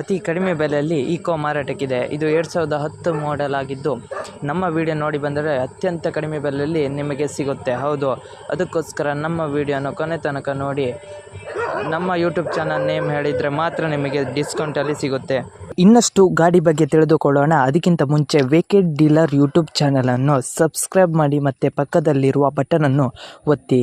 ಅತಿ ಕಡಿಮೆ ಬೆಲೆಯಲ್ಲಿ ಈಕೋ ಮಾರಾಟಕ್ಕಿದೆ. ಇದು ಎರಡು ಸಾವಿರದ ಹತ್ತು ಮಾಡೆಲ್ ಆಗಿದ್ದು, ನಮ್ಮ ವಿಡಿಯೋ ನೋಡಿ ಬಂದರೆ ಅತ್ಯಂತ ಕಡಿಮೆ ಬೆಲೆಯಲ್ಲಿ ನಿಮಗೆ ಸಿಗುತ್ತೆ. ಹೌದು, ಅದಕ್ಕೋಸ್ಕರ ನಮ್ಮ ವಿಡಿಯೋನ ಕೊನೆ ತನಕ ನೋಡಿ. ನಮ್ಮ ಯೂಟ್ಯೂಬ್ ಚಾನಲ್ ನೇಮ್ ಹೇಳಿದರೆ ಮಾತ್ರ ನಿಮಗೆ ಡಿಸ್ಕೌಂಟಲ್ಲಿ ಸಿಗುತ್ತೆ. ಇನ್ನಷ್ಟು ಗಾಡಿ ಬಗ್ಗೆ ತಿಳಿದುಕೊಳ್ಳೋಣ. ಅದಕ್ಕಿಂತ ಮುಂಚೆ ವೇಕೆಡ್ ಡೀಲರ್ ಯೂಟ್ಯೂಬ್ ಚಾನಲನ್ನು ಸಬ್ಸ್ಕ್ರೈಬ್ ಮಾಡಿ ಮತ್ತು ಪಕ್ಕದಲ್ಲಿರುವ ಬಟನನ್ನು ಒತ್ತಿ.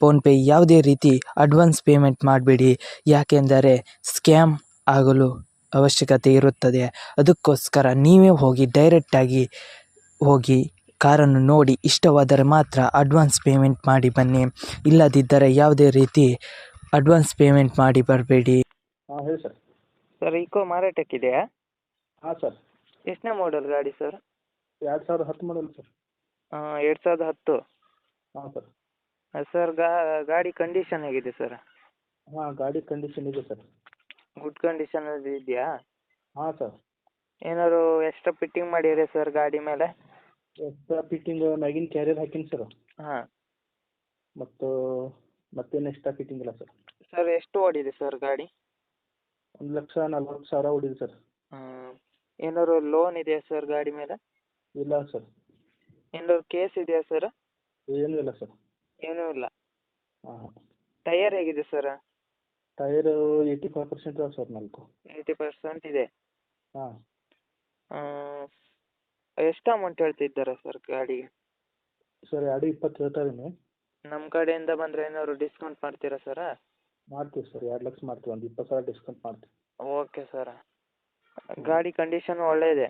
ಫೋನ್ಪೇ ಯಾವುದೇ ರೀತಿ ಅಡ್ವಾನ್ಸ್ ಪೇಮೆಂಟ್ ಮಾಡಬೇಡಿ. ಯಾಕೆಂದರೆ ಸ್ಕ್ಯಾಮ್ ಆಗಲು ಅವಶ್ಯಕತೆ ಇರುತ್ತದೆ. ಅದಕ್ಕೋಸ್ಕರ ನೀವೇ ಹೋಗಿ ಡೈರೆಕ್ಟಾಗಿ ಹೋಗಿ ಕಾರನ್ನು ನೋಡಿ ಇಷ್ಟವಾದರೆ ಮಾತ್ರ ಅಡ್ವಾನ್ಸ್ ಪೇಮೆಂಟ್ ಮಾಡಿ ಬನ್ನಿ. ಇಲ್ಲದಿದ್ದರೆ ಯಾವುದೇ ರೀತಿ ಅಡ್ವಾನ್ಸ್ ಪೇಮೆಂಟ್ ಮಾಡಿ ಬರಬೇಡಿ. ಹಾಂ ಹೇಳಿ ಸರ್. ಸರ್ ಈಕೋ ಮಾರಾಟಕ್ಕಿದೆಯಾ ಹಾಂ ಸರ್. ಎಷ್ಟನೇ ಮಾಡೆಲ್ ಗಾಡಿ ಸರ್? ಎರಡು ಸಾವಿರದ ಹತ್ತು ಮಾಡಲ್ ಸರ್. ಎರಡು ಸಾವಿರದ ಹತ್ತು. ಹಾಂ ಸರ್. ಸರ್ ಗಾಡಿ ಕಂಡೀಷನ್ ಹೇಗಿದೆ ಸರ್ ಹಾಂ ಗಾಡಿ ಕಂಡೀಷನ್ ಇದೆ ಸರ್ ಗುಡ್ ಕಂಡೀಷನಲ್ಲಿ ಇದೆಯಾ? ಹಾಂ ಸರ್ ಏನಾದ್ರು ಎಕ್ಸ್ಟ್ರಾ ಫಿಟ್ಟಿಂಗ್ ಮಾಡಿರಿ ಸರ್ ಗಾಡಿ ಮೇಲೆ? ಎಕ್ಸ್ಟ್ರಾ ಫಿಟ್ಟಿಂಗ್ ಮ್ಯಾಗಿನ ಕ್ಯಾರಿಯರ್ ಹಾಕಿನಿ ಸರ್ ಹಾಂ. ಮತ್ತು ಮತ್ತೇನು ಎಕ್ಸ್ಟ್ರಾ ಫಿಟ್ಟಿಂಗ್ ಇಲ್ಲ ಸರ್ ಸರ್ ಎಷ್ಟು ಓಡಿದೆ ಸರ್ ಗಾಡಿ? ಒಂದು ಲಕ್ಷ ನಲ್ವತ್ತು ಸಾವಿರ ಹೊಡಿದೆ ಸರ್ ಏನಾದ್ರು ಲೋನ್ ಇದೆಯಾ ಸರ್ ಗಾಡಿ ಮೇಲೆ? ಇಲ್ಲ ಸರ್ ಏನಾದ್ರು ಕೇಸ್ ಇದೆಯಾ ಸರ್ ಏನೂ ಇಲ್ಲ ಸರ್ ಏನೂ ಇಲ್ಲ. ಹಾಂ. ಟೈಯರ್ ಹೇಗಿದೆ sir? Tyre eighty five percent ಇದಾವೆ ಸರ್ ನಾಲ್ಕು ಏಯ್ಟಿ ಪರ್ಸೆಂಟ್ ಇದೆ. ಹಾಂ. ಎಷ್ಟು ಅಮೌಂಟ್ ಹೇಳ್ತಿದ್ದಾರೆ ಸರ್ ಗಾಡಿಗೆ ಸರ್ ಎರಡು ಇಪ್ಪತ್ತು ಹೇಳ್ತಾ ಇದ್ದೀನಿ. ನಮ್ಮ ಕಡೆಯಿಂದ ಬಂದರೆ ಏನಾದ್ರು ಡಿಸ್ಕೌಂಟ್ ಮಾಡ್ತೀರಾ ಸರ? ಮಾಡ್ತೀವಿ ಸರ್ ಎರಡು ಲಕ್ಷ ಮಾಡ್ತೀವಿ ಒಂದು ಇಪ್ಪತ್ತು ಸಾವಿರ ಡಿಸ್ಕೌಂಟ್ ಮಾಡ್ತೀವಿ. Okay sir. ಗಾಡಿ ಕಂಡೀಷನ್ ಒಳ್ಳೆ ಇದೆ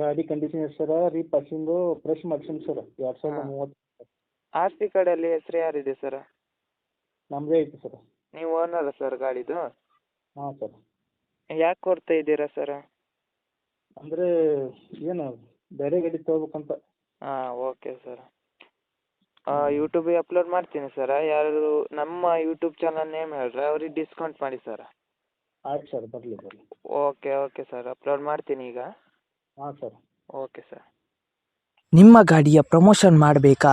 ಗಾಡಿ ಕಂಡೀಷನ್ ಎಷ್ಟು ಸರ ರೀಪಾಸಿಂಗು ಫ್ರೆಶ್ ಮಾಡ್ಸೀನಿ ಸರ್ ಎರಡು ಸಾವಿರದ. ಮೂವತ್ತು. ಆರ್ ಸಿ ಕಾರ್ಡಲ್ಲಿ ಹೆಸರು ಯಾರಿದೆ ಸರ್? ನಮ್ಮದೇ ಐತೆ ಸರ್. ನೀವು ಓನರ ಸರ್ ಗಾಡಿದು? ಹಾಂ ಸರ್. ಯಾಕೆ ಕೊಡ್ತಾ ಇದ್ದೀರಾ ಸರ್? ಅಂದರೆ ಏನು ಬೇರೆ ಗಾಡಿ ತೊಗೋಬೇಕಂತ. ಹಾಂ ಓಕೆ ಸರ್. ಯೂಟ್ಯೂಬಿಗೆ ಅಪ್ಲೋಡ್ ಮಾಡ್ತೀನಿ ಸರ್. ಯಾರು ನಮ್ಮ ಯೂಟ್ಯೂಬ್ ಚಾನಲ್ ನೇಮ್ ಹೇಳ್ರೆ ಅವ್ರಿಗೆ ಡಿಸ್ಕೌಂಟ್ ಮಾಡಿ ಸರ್. ಆಯ್ತು ಸರ್ ಬರಲಿ ಬರಲಿ. Okay okay sir. ಅಪ್ಲೋಡ್ ಮಾಡ್ತೀನಿ ಈಗ. ಹಾಂ ಸರ್. Okay sir. ನಿಮ್ಮ ಗಾಡಿಯ ಪ್ರಮೋಷನ್ ಮಾಡಬೇಕಾ?